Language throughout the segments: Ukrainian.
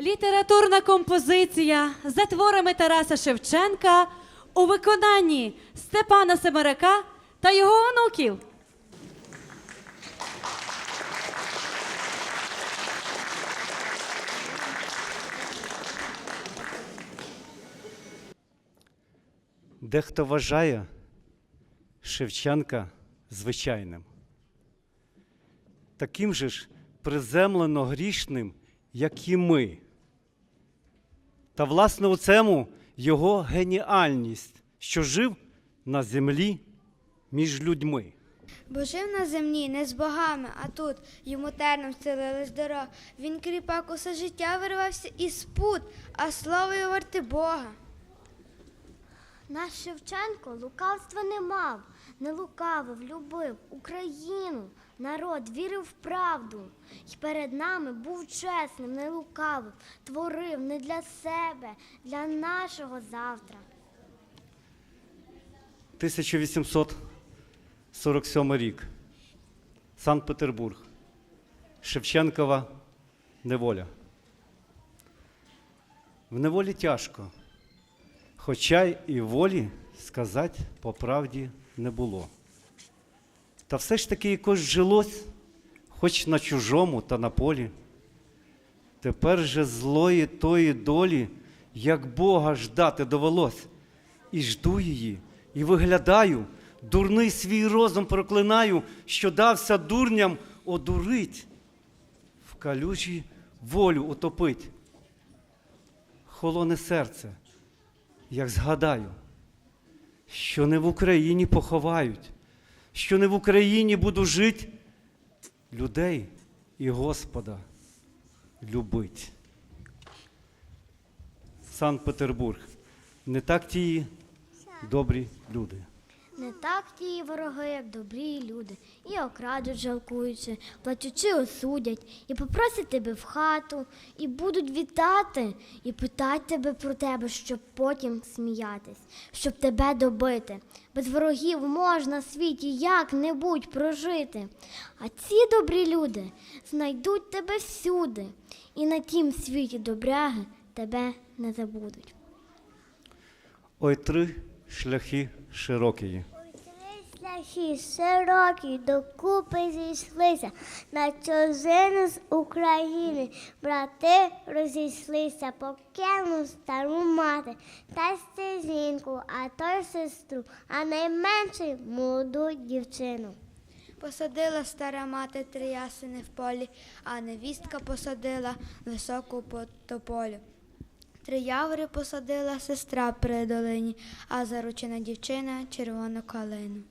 Літературна композиція за творами Тараса Шевченка у виконанні Степана Семерака та його онуків. Дехто вважає Шевченка звичайним, таким же ж приземлено грішним, як і ми. Та власне у цьому його геніальність, що жив на землі між людьми. Бо жив на землі не з богами, а тут йому терном стелилась дорога. Він кріпак усе життя вирвався із пут, а слово й варти Бога. Наш Шевченко лукавства не мав, не лукавив, любив Україну, народ вірив в правду. І перед нами був чесним, не лукавив, творив не для себе, для нашого завтра. 1847 рік. Санкт-Петербург. Шевченкова неволя. В неволі тяжко, хоча й волі сказати по правді не було. Та все ж таки якось жилось, хоч на чужому та на полі. Тепер же злої тої долі, як Бога ждати довелось. І жду її, і виглядаю, дурний свій розум проклинаю, що дався дурням одурить, в калюжі волю утопить. Холоне серце, як згадаю, що не в Україні поховають, що не в Україні буду жить, людей і Господа любить. Санкт-Петербург. Не так ті добрі люди. Не так ті вороги, як добрі люди, і окрадуть жалкуючи, плачучи осудять, і попросять тебе в хату, і будуть вітати, і питать тебе про тебе, щоб потім сміятись, щоб тебе добити. Без ворогів можна в світі як-небудь прожити. А ці добрі люди знайдуть тебе всюди, і на тім світі добряги тебе не забудуть. Ой, три шляхи широкі. Три шляхи широкі докупи зійшлися на чужину з України. Брати розійшлися, покинув стару мати та стежинку, а той сестру, а найменший молоду дівчину. Посадила стара мати три ясени в полі, а невістка посадила високу по тополю. Три яври посадила сестра при долині, а заручена дівчина червону калину.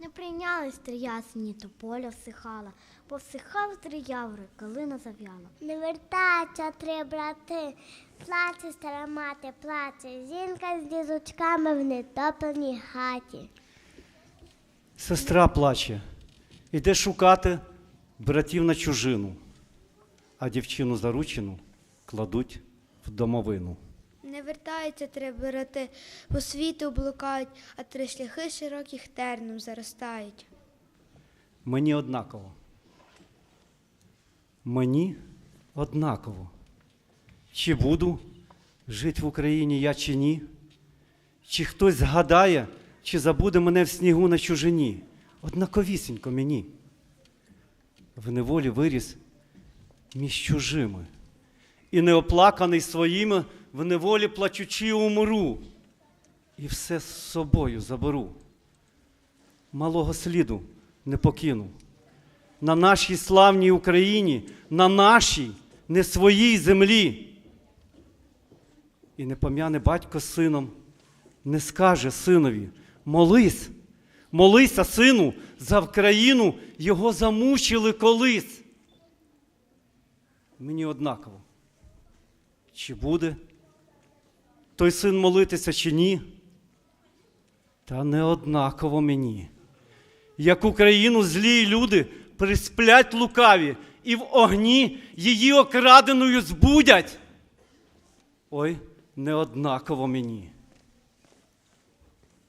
Не прийнялись три ясені, то поля всихала, повсихали три яври, калина зав'яла. Не вертаються три брати, плаче стара мати, плаче, жінка з дізочками в нетопленій хаті. Сестра плаче, іде шукати братів на чужину, а дівчину заручену кладуть в домовину. Не вертаються три брати, по світу блукають, а три шляхи широких терном заростають. Мені однаково. Мені однаково. Чи буду жити в Україні я чи ні? Чи хтось згадає, чи забуде мене в снігу на чужині? Однаковісінько мені. В неволі виріс між чужими. І неоплаканий своїми в неволі плачучи умру. І все з собою заберу. Малого сліду не покину. На нашій славній Україні, на нашій, не своїй землі. І не пом'яне батько сином, не скаже синові, молись, молися, сину, за Вкраїну його замучили колись. Мені однаково, чи буде той син молитися, чи ні? Та не однаково мені. Як Україну злі люди присплять лукаві і в огні її окраденою збудять. Ой, не однаково мені.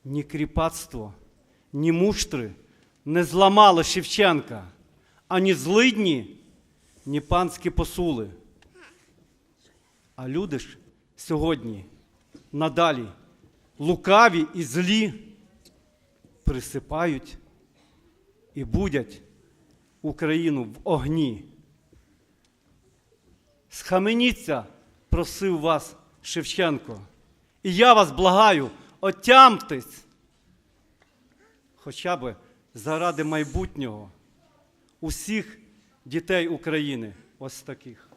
Ні кріпацтво, ні муштри не зламало Шевченка, ані злидні, ні панські посули. А люди ж сьогодні надалі лукаві і злі присипають і будять Україну в огні. Схаменіться, просив вас Шевченко. І я вас благаю, отямтесь, хоча б заради майбутнього усіх дітей України, ось таких.